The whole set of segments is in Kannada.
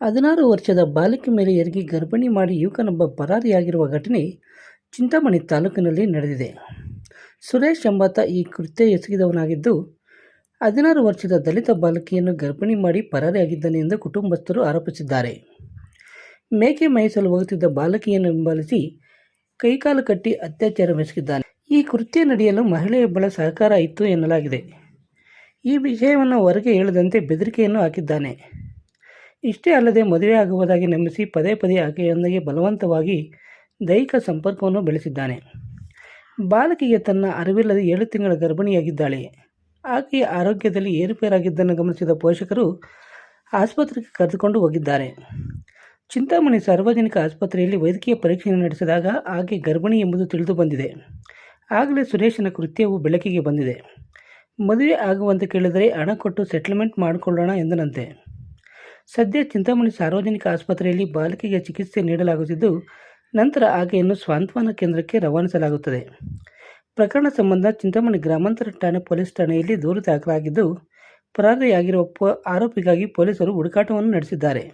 ಹದಿನಾರು ವರ್ಷದ ಬಾಲಕಿ ಮೇಲೆ ಎರಗಿ ಗರ್ಭಿಣಿ ಮಾಡಿ ಯುವಕನೊಬ್ಬ ಪರಾರಿಯಾಗಿರುವ ಘಟನೆ ಚಿಂತಾಮಣಿ ತಾಲೂಕಿನಲ್ಲಿ ನಡೆದಿದೆ. ಸುರೇಶ್ ಎಂಬಾತ ಈ ಕೃತ್ಯ ಎಸಗಿದವನಾಗಿದ್ದು, ಹದಿನಾರು ವರ್ಷದ ದಲಿತ ಬಾಲಕಿಯನ್ನು ಗರ್ಭಿಣಿ ಮಾಡಿ ಪರಾರಿಯಾಗಿದ್ದಾನೆ ಎಂದು ಕುಟುಂಬಸ್ಥರು ಆರೋಪಿಸಿದ್ದಾರೆ. ಮೇಕೆ ಮೇಯಿಸಲು ಹೋಗುತ್ತಿದ್ದ ಬಾಲಕಿಯನ್ನು ಹಿಂಬಾಲಿಸಿ ಕೈಕಾಲು ಕಟ್ಟಿ ಅತ್ಯಾಚಾರವೆಸಗಿದ್ದಾನೆ ಈ ಕೃತ್ಯ ನಡೆಯಲು ಮಹಿಳೆಯೊಬ್ಬಳ ಸಹಕಾರ ಇತ್ತು ಎನ್ನಲಾಗಿದೆ. ಈ ವಿಷಯವನ್ನು ಹೊರಗೆ ಹೇಳದಂತೆ ಬೆದರಿಕೆಯನ್ನು ಹಾಕಿದ್ದಾನೆ. ಇಷ್ಟೇ ಅಲ್ಲದೆ ಮದುವೆ ಆಗುವುದಾಗಿ ನಂಬಿಸಿ ಪದೇ ಪದೇ ಆಕೆಯೊಂದಿಗೆ ಬಲವಂತವಾಗಿ ದೈಹಿಕ ಸಂಪರ್ಕವನ್ನು ಬೆಳೆಸಿದ್ದಾನೆ. ಬಾಲಕಿಗೆ ತನ್ನ ಅರಿವಿಲ್ಲದೆ ಏಳು ತಿಂಗಳ ಗರ್ಭಿಣಿಯಾಗಿದ್ದಾಳೆ. ಆಕೆಯ ಆರೋಗ್ಯದಲ್ಲಿ ಏರುಪೇರಾಗಿದ್ದನ್ನು ಗಮನಿಸಿದ ಪೋಷಕರು ಆಸ್ಪತ್ರೆಗೆ ಕರೆದುಕೊಂಡು ಹೋಗಿದ್ದಾರೆ. ಚಿಂತಾಮಣಿ ಸಾರ್ವಜನಿಕ ಆಸ್ಪತ್ರೆಯಲ್ಲಿ ವೈದ್ಯಕೀಯ ಪರೀಕ್ಷೆ ನಡೆಸಿದಾಗ ಆಕೆ ಗರ್ಭಿಣಿ ಎಂಬುದು ತಿಳಿದು ಬಂದಿದೆ. ಆಗಲೇ ಸುರೇಶನ ಕೃತ್ಯವು ಬೆಳಕಿಗೆ ಬಂದಿದೆ. ಮದುವೆ ಆಗುವಂತೆ ಕೇಳಿದರೆ ಹಣ ಕೊಟ್ಟು ಸೆಟಲ್ಮೆಂಟ್ ಮಾಡಿಕೊಳ್ಳೋಣ ಎಂದನಂತೆ. ಸದ್ಯ ಚಿಂತಾಮಣಿ ಸಾರ್ವಜನಿಕ ಆಸ್ಪತ್ರೆಯಲ್ಲಿ ಬಾಲಕಿಗೆ ಚಿಕಿತ್ಸೆ ನೀಡಲಾಗುತ್ತಿದ್ದು, ನಂತರ ಆಕೆಯನ್ನು ಸ್ವಾಂತವನ ಕೇಂದ್ರಕ್ಕೆ ರವಾನಿಸಲಾಗುತ್ತದೆ. ಪ್ರಕರಣ ಸಂಬಂಧ ಚಿಂತಾಮಣಿ ಗ್ರಾಮಾಂತರ ಠಾಣೆ ಪೊಲೀಸ್ ಠಾಣೆಯಲ್ಲಿ ದೂರು ದಾಖಲಾಗಿದ್ದು, ಪರಾರಿಯಾಗಿರುವ ಆರೋಪಿಗಾಗಿ ಪೊಲೀಸರು ಹುಡುಕಾಟವನ್ನು ನಡೆಸಿದ್ದಾರೆ.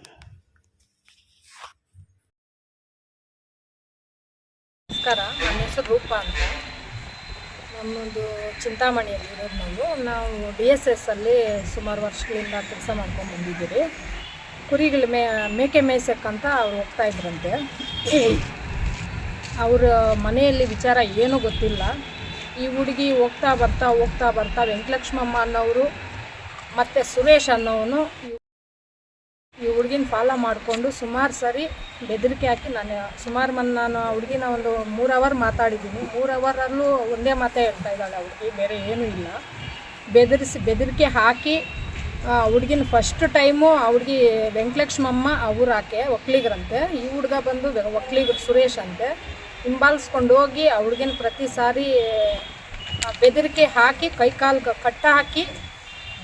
ನಮಸ್ಕಾರ, ನನ್ನ ಹೆಸರು ರೂಪ ಅಂತ. ನಮ್ಮದು ಚಿಂತಾಮಣಿಯಲ್ಲಿ ಇರೋದು ನಾವು. ನಾವು ಡಿ ಎಸ್ ಎಸ್ ಅಲ್ಲಿ ಸುಮಾರು ವರ್ಷಗಳಿಂದ ಕೆಲಸ ಮಾಡ್ಕೊಂಡು ಬಂದಿದ್ದೀರಿ ಕುರಿಗಳ ಮೇ, ಮೇಕೆ ಮೇಯ್ಸಕ್ಕಂತ ಅವ್ರು ಹೋಗ್ತಾ ಇದ್ರಂತೆ. ಅವ್ರ ಮನೆಯಲ್ಲಿ ವಿಚಾರ ಏನೂ ಗೊತ್ತಿಲ್ಲ. ಈ ಹುಡುಗಿ ಹೋಗ್ತಾ ಬರ್ತಾ ಹೋಗ್ತಾ ಬರ್ತಾ ವೆಂಕಟಲಕ್ಷ್ಮಮ್ಮ ಅನ್ನೋರು ಮತ್ತು ಸುರೇಶ್ ಅನ್ನೋವನು ಈ ಹುಡುಗಿನ ಫಾಲೋ ಮಾಡಿಕೊಂಡು ಸುಮಾರು ಸರಿ ಬೆದರಿಕೆ ಹಾಕಿ ನಾನು ಸುಮಾರು ಮನ್ ನಾನು ಹುಡುಗಿನ ಒಂದು ಮೂರು ಅವರ್ ಮಾತಾಡಿದ್ದೀನಿ. ಮೂರು ಅವರಲ್ಲೂ ಒಂದೇ ಮಾತೇ ಹೇಳ್ತಾ ಇದ್ದಾಳೆ ಹುಡುಗಿ, ಬೇರೆ ಏನೂ ಇಲ್ಲ. ಬೆದರಿಸಿ, ಬೆದರಿಕೆ ಹಾಕಿ ಆ ಹುಡುಗಿನ ಫಸ್ಟ್ ಟೈಮು ಆ ಹುಡುಗಿ ವೆಂಕಟಲಕ್ಷ್ಮಮ್ಮ ಅವ್ರು ಆಕೆ ಒಕ್ಲಿಗರಂತೆ. ಈ ಹುಡುಗ ಬಂದು ಒಕ್ಲಿಗರು ಸುರೇಶ್ ಅಂತೆ. ಹಿಂಬಾಲಿಸ್ಕೊಂಡು ಹೋಗಿ ಆ ಹುಡುಗಿನ ಪ್ರತಿ ಸಾರಿ ಬೆದರಿಕೆ ಹಾಕಿ, ಕೈ ಕಾಲು ಕಟ್ಟ ಹಾಕಿ,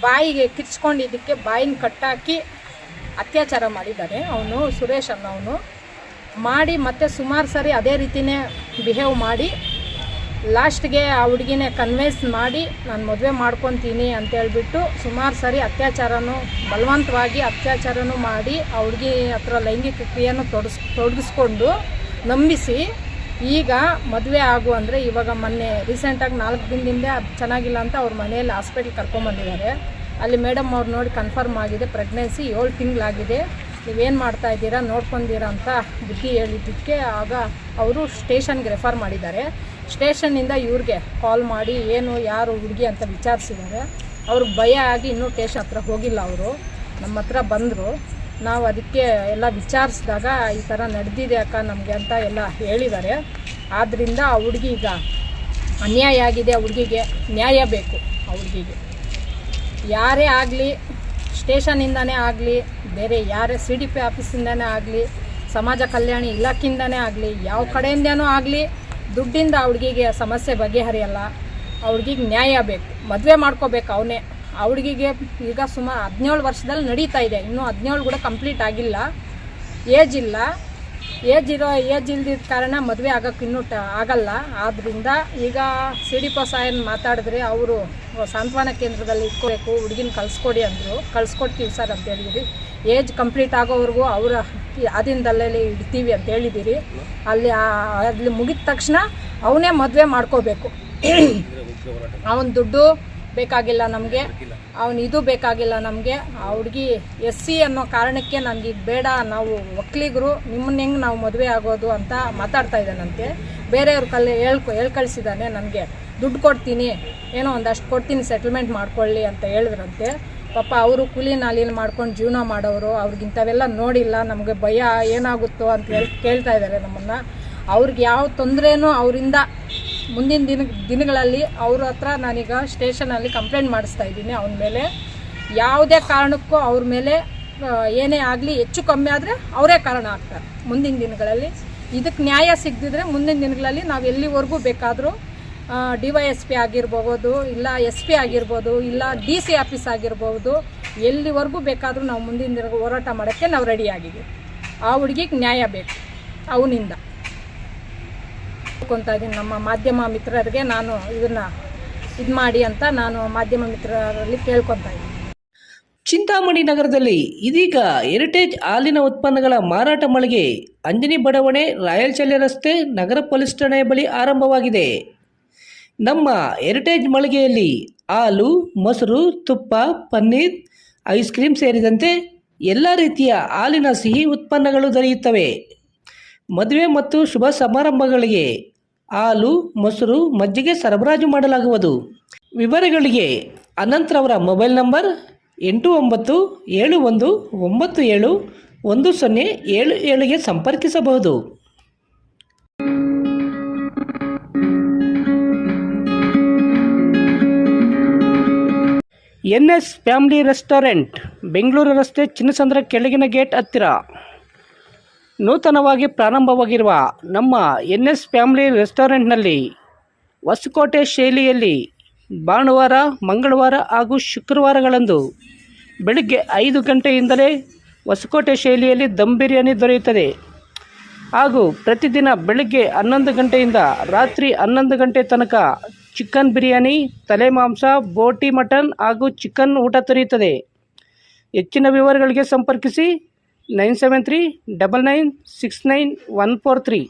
ಬಾಯಿಗೆ ಕಿಚ್ಕೊಂಡಿದ್ದಕ್ಕೆ ಬಾಯಿನ ಕಟ್ಟಾಕಿ ಅತ್ಯಾಚಾರ ಮಾಡಿದ್ದಾನೆ ಅವನು, ಸುರೇಶ್ ಅನ್ನೋನು ಮಾಡಿ ಮತ್ತೆ ಸುಮಾರು ಸರಿ ಅದೇ ರೀತಿನೇ ಬಿಹೇವ್ ಮಾಡಿ ಲಾಸ್ಟ್ಗೆ ಆ ಹುಡುಗಿನೇ ಕನ್ವಿನ್ಸ್ ಮಾಡಿ ನಾನು ಮದುವೆ ಮಾಡ್ಕೊತೀನಿ ಅಂತೇಳ್ಬಿಟ್ಟು ಸುಮಾರು ಸರಿ ಅತ್ಯಾಚಾರನೂ ಬಲವಂತವಾಗಿ ಅತ್ಯಾಚಾರನೂ ಮಾಡಿ ಆ ಹುಡುಗಿ ಹತ್ರ ಲೈಂಗಿಕ ಕ್ರಿಯೆಯನ್ನು ತೊಡಸ್, ತೊಡಗಿಸ್ಕೊಂಡು ನಂಬಿಸಿ ಈಗ ಮದುವೆ ಆಗು ಅಂದರೆ ಇವಾಗ ಮೊನ್ನೆ ರೀಸೆಂಟಾಗಿ ನಾಲ್ಕು ದಿನದಿಂದ ಚೆನ್ನಾಗಿಲ್ಲ ಅಂತ ಅವ್ರ ಮನೆಯಲ್ಲಿ ಹಾಸ್ಪಿಟ್ಲ್ ಕರ್ಕೊಂಬಂದಿದ್ದಾರೆ ಅಲ್ಲಿ ಮೇಡಮ್ ಅವ್ರು ನೋಡಿ ಕನ್ಫರ್ಮ್ ಆಗಿದೆ ಪ್ರೆಗ್ನೆನ್ಸಿ ಏಳು ತಿಂಗಳಾಗಿದೆ. ನೀವೇನು ಮಾಡ್ತಾ ಇದ್ದೀರಾ ನೋಡ್ಕೊಂಡಿರ ಅಂತ ಬುದ್ಧಿ ಹೇಳಿದ್ದಕ್ಕೆ ಆಗ ಅವರು ಸ್ಟೇಷನ್ಗೆ ರೆಫರ್ ಮಾಡಿದ್ದಾರೆ. ಸ್ಟೇಷನ್ನಿಂದ ಇವ್ರಿಗೆ ಕಾಲ್ ಮಾಡಿ ಏನು, ಯಾರು ಹುಡುಗಿ ಅಂತ ವಿಚಾರಿಸಿದ್ದಾರೆ. ಅವ್ರಿಗೆ ಭಯ ಆಗಿ ಇನ್ನೂ ಸ್ಟೇಷನ್ ಹತ್ರ ಹೋಗಿಲ್ಲ ಅವರು. ನಮ್ಮ ಹತ್ರ ಬಂದರು. ನಾವು ಅದಕ್ಕೆ ಎಲ್ಲ ವಿಚಾರಿಸಿದಾಗ ಈ ಥರ ನಡೆದಿದೆ ಅಕ್ಕ ನಮಗೆ ಅಂತ ಎಲ್ಲ ಹೇಳಿದ್ದಾರೆ. ಆದ್ದರಿಂದ ಆ ಹುಡುಗಿ ಈಗ ಅನ್ಯಾಯ ಆಗಿದೆ ಹುಡುಗಿಗೆ ನ್ಯಾಯ ಬೇಕು ಆ ಹುಡುಗಿಗೆ. ಯಾರೇ ಆಗಲಿ ಸ್ಟೇಷನಿಂದನೇ ಆಗಲಿ, ಬೇರೆ ಯಾರೇ ಸಿ ಡಿ ಪಿ ಆಫೀಸಿಂದನೇ ಆಗಲಿ, ಸಮಾಜ ಕಲ್ಯಾಣ ಇಲಾಖೆಯಿಂದನೇ ಆಗಲಿ, ಯಾವ ಕಡೆಯಿಂದನೂ ಆಗಲಿ ದುಡ್ಡಿಂದ ಆ ಸಮಸ್ಯೆ ಬಗೆಹರಿಯಲ್ಲ. ಆ ನ್ಯಾಯ ಬೇಕು. ಮದುವೆ ಮಾಡ್ಕೋಬೇಕು ಅವನೇ. ಆ ಈಗ ಸುಮಾರು ಹದಿನೇಳು ವರ್ಷದಲ್ಲಿ ನಡೀತಾ ಇದೆ. ಇನ್ನೂ ಹದಿನೇಳು ಕೂಡ ಕಂಪ್ಲೀಟ್ ಆಗಿಲ್ಲ. ಏಜ್ ಇಲ್ಲ. ಏಜ್ ಇರೋ ಏಜ್ ಇಲ್ದಿದ್ದ ಕಾರಣ ಮದುವೆ ಆಗೋಕ್ಕೆ ಇನ್ನೂ ಟ ಆಗಲ್ಲ. ಆದ್ದರಿಂದ ಈಗ ಸಿ ಡಿ ಸಾಯನ್ ಮಾತಾಡಿದ್ರೆ ಅವರು ಸಾಂತ್ವನ ಕೇಂದ್ರದಲ್ಲಿ ಇಟ್ಕೋಬೇಕು ಹುಡುಗಿನ ಕಳಿಸ್ಕೊಡಿ ಅಂದರು. ಕಳಿಸ್ಕೊಡ್ತೀವಿ ಸರ್ ಅಂತ ಹೇಳಿದಿರಿ. ಏಜ್ ಕಂಪ್ಲೀಟ್ ಆಗೋವರೆಗೂ ಅವರ ಅದಿಂದಲ್ಲೇ ಇಡ್ತೀವಿ ಅಂತ ಹೇಳಿದ್ದೀರಿ ಅಲ್ಲಿ ಅಲ್ಲಿ ಮುಗಿದ ತಕ್ಷಣ ಅವನೇ ಮದುವೆ ಮಾಡ್ಕೋಬೇಕು. ಅವನ ದುಡ್ಡು ಬೇಕಾಗಿಲ್ಲ ನಮಗೆ. ಅವನು ಇದು ಬೇಕಾಗಿಲ್ಲ ನಮಗೆ. ಆ ಹುಡುಗಿ ಎಸ್ ಸಿ ಅನ್ನೋ ಕಾರಣಕ್ಕೆ ನನಗೆ ಬೇಡ. ನಾವು ಒಕ್ಕಲಿಗರು ನಿಮ್ಮನ್ನ ಹೆಂಗೆ ನಾವು ಮದುವೆ ಆಗೋದು ಅಂತ ಮಾತಾಡ್ತಾ ಇದ್ದಾನಂತೆ. ಬೇರೆಯವ್ರ ಕಲ್ಲಿ ಹೇಳ್ಕೊ ಹೇಳ್ಕಳ್ಸಿದಾನೆ ನನಗೆ. ದುಡ್ಡು ಕೊಡ್ತೀನಿ. ಏನೋ ಒಂದಷ್ಟು ಕೊಡ್ತೀನಿ ಸೆಟಲ್ಮೆಂಟ್ ಮಾಡ್ಕೊಳ್ಳಿ ಅಂತ ಹೇಳಿದ್ರಂತೆ. ಪಾಪ ಅವರು ಕೂಲಿ ನಾಲಿನ ಮಾಡ್ಕೊಂಡು ಜೀವನ ಮಾಡೋರು. ಅವ್ರಿಗಿಂಥವೆಲ್ಲ ನೋಡಿಲ್ಲ. ನಮಗೆ ಭಯ ಏನಾಗುತ್ತೋ ಅಂತ ಹೇಳಿ ಕೇಳ್ತಾ ಇದ್ದಾರೆ ನಮ್ಮನ್ನು. ಅವ್ರಿಗೆ ಯಾವ ತೊಂದರೆನೂ ಅವರಿಂದ ಮುಂದಿನ ದಿನ ದಿನಗಳಲ್ಲಿ ಅವ್ರ ಹತ್ರ ನಾನೀಗ ಸ್ಟೇಷನಲ್ಲಿ ಕಂಪ್ಲೇಂಟ್ ಮಾಡಿಸ್ತಾ ಇದ್ದೀನಿ ಅವನ ಮೇಲೆ. ಯಾವುದೇ ಕಾರಣಕ್ಕೂ ಅವ್ರ ಮೇಲೆ ಏನೇ ಆಗಲಿ ಹೆಚ್ಚು ಕಮ್ಮಿ ಆದರೆ ಅವರೇ ಕಾರಣ ಆಗ್ತಾರೆ ಮುಂದಿನ ದಿನಗಳಲ್ಲಿ. ಇದಕ್ಕೆ ನ್ಯಾಯ ಸಿಗದಿದ್ರೆ ಮುಂದಿನ ದಿನಗಳಲ್ಲಿ ನಾವು ಎಲ್ಲಿವರೆಗೂ ಬೇಕಾದರೂ ಡಿ ವೈ ಎಸ್ ಪಿ ಆಗಿರ್ಬೋದು, ಇಲ್ಲ ಎಸ್ ಪಿ ಆಗಿರ್ಬೋದು, ಇಲ್ಲ ಡಿ ಸಿ ಆಫೀಸ್ ಆಗಿರ್ಬೋದು, ಎಲ್ಲಿವರೆಗೂ ಬೇಕಾದರೂ ನಾವು ಮುಂದಿನ ದಿನ ಹೋರಾಟ ಮಾಡೋಕ್ಕೆ ನಾವು ರೆಡಿಯಾಗಿದ್ದೀವಿ ಆ ಹುಡುಗಿಗೆ ನ್ಯಾಯ ಬೇಕು, ಅವನಿಂದ. ಕೇಳ್ಕೊತಾ ಇದ್ದೀನಿ. ನಮ್ಮ ಮಾಧ್ಯಮ ಮಿತ್ರರಿಗೆ ನಾನು ಇದನ್ನು ಇದು ಮಾಡಿ ಅಂತ ನಾನು ಮಾಧ್ಯಮ ಮಿತ್ರರಲ್ಲಿ ಕೇಳ್ಕೊತಾ ಇದ್ದೀನಿ. ಚಿಂತಾಮಣಿ ನಗರದಲ್ಲಿ ಇದೀಗ ಹೆರಿಟೇಜ್ ಹಾಲಿನ ಉತ್ಪನ್ನಗಳ ಮಾರಾಟ ಮಳಿಗೆ ಅಂಜನಿ ಬಡಾವಣೆ ರಾಯಲ್ಚಲ್ಯ ರಸ್ತೆ, ನಗರ ಪೊಲೀಸ್ ಠಾಣೆಯ ಬಳಿ ಆರಂಭವಾಗಿದೆ. ನಮ್ಮ ಹೆರಿಟೇಜ್ ಮಳಿಗೆಯಲ್ಲಿ ಹಾಲು, ಮೊಸರು, ತುಪ್ಪ, ಪನ್ನೀರ್ ಐಸ್ ಕ್ರೀಮ್ ಸೇರಿದಂತೆ ಎಲ್ಲ ರೀತಿಯ ಹಾಲಿನ ಸಿಹಿ ಉತ್ಪನ್ನಗಳು ದೊರೆಯುತ್ತವೆ. ಮದುವೆ ಮತ್ತು ಶುಭ ಸಮಾರಂಭಗಳಿಗೆ ಹಾಲು, ಮೊಸರು, ಮಜ್ಜಿಗೆ ಸರಬರಾಜು ಮಾಡಲಾಗುವುದು. ವಿವರಗಳಿಗೆ ಅನಂತ್ರವರ ಮೊಬೈಲ್ ನಂಬರ್ ಎಂಟು ಒಂಬತ್ತು, ಏಳು ಒಂದು, ಒಂಬತ್ತು ಏಳು, ಒಂದು ಸೊನ್ನೆ ಏಳು ಏಳಿಗೆ ಸಂಪರ್ಕಿಸಬಹುದು. N S family restaurant, Bengaluru ರಸ್ತೆ ಚಿನ್ನಸಂದ್ರ ಕೆಳಗಿನ ಗೇಟ್ ಹತ್ತಿರ. ನೂತನವಾಗಿ ಪ್ರಾರಂಭವಾಗಿರುವ ನಮ್ಮ ಎನ್ ಎಸ್ ಫ್ಯಾಮಿಲಿ ರೆಸ್ಟೋರೆಂಟ್ನಲ್ಲಿ ಹೊಸಕೋಟೆ ಶೈಲಿಯಲ್ಲಿ ಭಾನುವಾರ, ಮಂಗಳವಾರ ಹಾಗೂ ಶುಕ್ರವಾರಗಳಂದು ಬೆಳಗ್ಗೆ ಐದು ಗಂಟೆಯಿಂದಲೇ ಹೊಸಕೋಟೆ ಶೈಲಿಯಲ್ಲಿ ದಮ್ ಬಿರಿಯಾನಿ ದೊರೆಯುತ್ತದೆ. ಹಾಗೂ ಪ್ರತಿದಿನ ಬೆಳಗ್ಗೆ ಹನ್ನೊಂದು ಗಂಟೆಯಿಂದ ರಾತ್ರಿ ಹನ್ನೊಂದು ಗಂಟೆ ತನಕ ಚಿಕನ್ ಬಿರಿಯಾನಿ, ತಲೆ ಮಾಂಸ, ಬೋಟಿ ಮಟನ್ ಹಾಗೂ ಚಿಕನ್ ಊಟ ದೊರೆಯುತ್ತದೆ. ಹೆಚ್ಚಿನ ವಿವರಗಳಿಗೆ ಸಂಪರ್ಕಿಸಿ nine seven three double nine six nine one four three